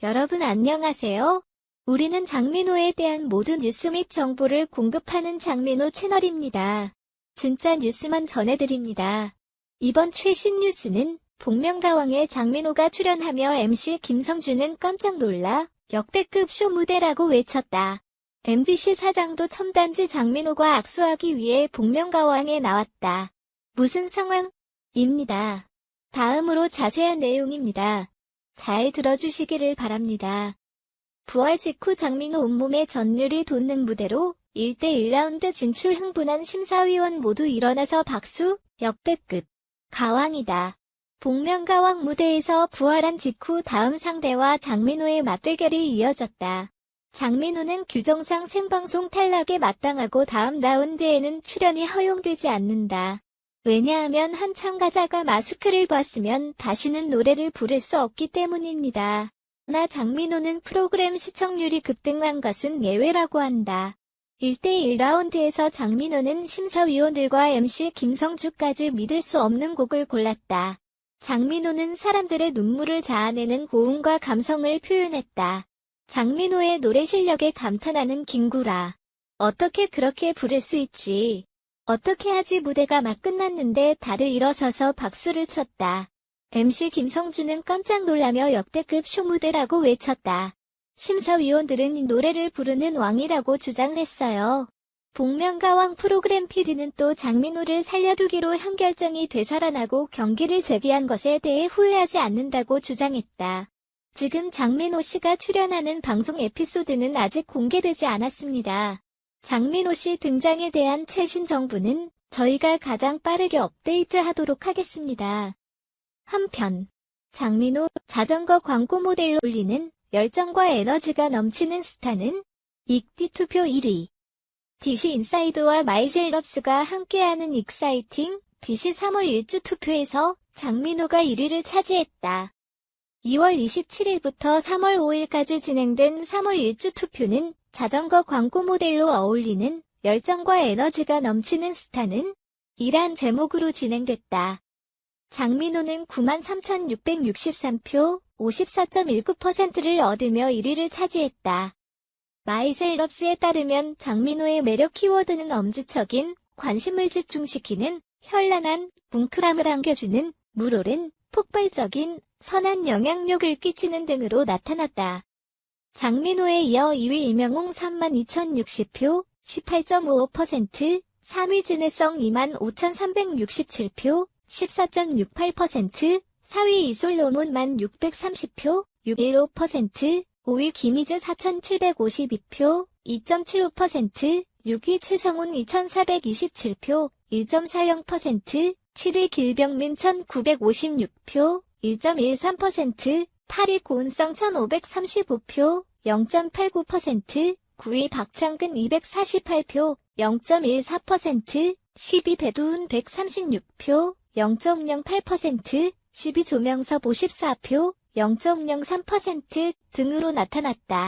여러분 안녕하세요. 우리는 장민호에 대한 모든 뉴스 및 정보를 공급하는 장민호 채널입니다. 진짜 뉴스만 전해드립니다. 이번 최신 뉴스는 복면가왕에 장민호가 출연하며 MC 김성주는 깜짝 놀라 역대급 쇼 무대라고 외쳤다. MBC 사장도 첨단지 장민호가 악수하기 위해 복면가왕에 나왔다. 무슨 상황 입니다. 다음으로 자세한 내용입니다. 잘 들어주시기를 바랍니다. 부활 직후 장민호 온몸에 전율이 돋는 무대로 1대 1라운드 진출 흥분한 심사위원 모두 일어나서 박수, 역대급. 가왕이다. 복면가왕 무대에서 부활한 직후 다음 상대와 장민호의 맞대결이 이어졌다. 장민호는 규정상 생방송 탈락에 마땅하고 다음 라운드에는 출연이 허용되지 않는다. 왜냐하면 한 참가자가 마스크를 벗으면 다시는 노래를 부를 수 없기 때문입니다. 나 장민호는 프로그램 시청률이 급등한 것은 예외라고 한다. 1대1 라운드에서 장민호는 심사위원들과 MC 김성주까지 믿을 수 없는 곡을 골랐다. 장민호는 사람들의 눈물을 자아내는 고음과 감성을 표현했다. 장민호의 노래 실력에 감탄하는 김구라. 어떻게 그렇게 부를 수 있지? 어떻게 하지 무대가 막 끝났는데 다들 일어서서 박수를 쳤다. MC 김성주는 깜짝 놀라며 역대급 쇼무대라고 외쳤다. 심사위원들은 이 노래를 부르는 왕이라고 주장했어요. 복면가왕 프로그램 PD는 또 장민호를 살려두기로 한 결정이 되살아나고 경기를 재개한 것에 대해 후회하지 않는다고 주장했다. 지금 장민호 씨가 출연하는 방송 에피소드는 아직 공개되지 않았습니다. 장민호 씨 등장에 대한 최신 정보는 저희가 가장 빠르게 업데이트하도록 하겠습니다. 한편 장민호 자전거 광고 모델로 올리는 열정과 에너지가 넘치는 스타는 익디 투표 1위 DC 인사이드와 마이셀럽스가 함께하는 익사이팅 DC 3월 1주 투표에서 장민호가 1위를 차지했다. 2월 27일부터 3월 5일까지 진행된 3월 1주 투표는 자전거 광고 모델로 어울리는 열정과 에너지가 넘치는 스타는 이란 제목으로 진행됐다. 장민호는 93,663표 54.19%를 얻으며 1위를 차지했다. 마이셀럽스에 따르면 장민호의 매력 키워드는 엄지척인 관심을 집중시키는 현란한 뭉클함을 안겨주는 물오른 폭발적인 선한 영향력을 끼치는 등으로 나타났다. 장민호에 이어 2위 이명웅 32,060표 18.55%, 3위 진해성 25,367표 14.68%, 4위 이솔로몬 1,630표 6.15%, 5위 김희주 4,752표 2.75%, 6위 최성훈 2,427표 1.40%, 7위 길병민 1,956표 1.13%, 8위 고은성 1,535표 0.89%, 9위 박창근 248표 0.14%, 10위 배두훈 136표 0.08%, 10위 조명섭 54표 0.03% 등으로 나타났다.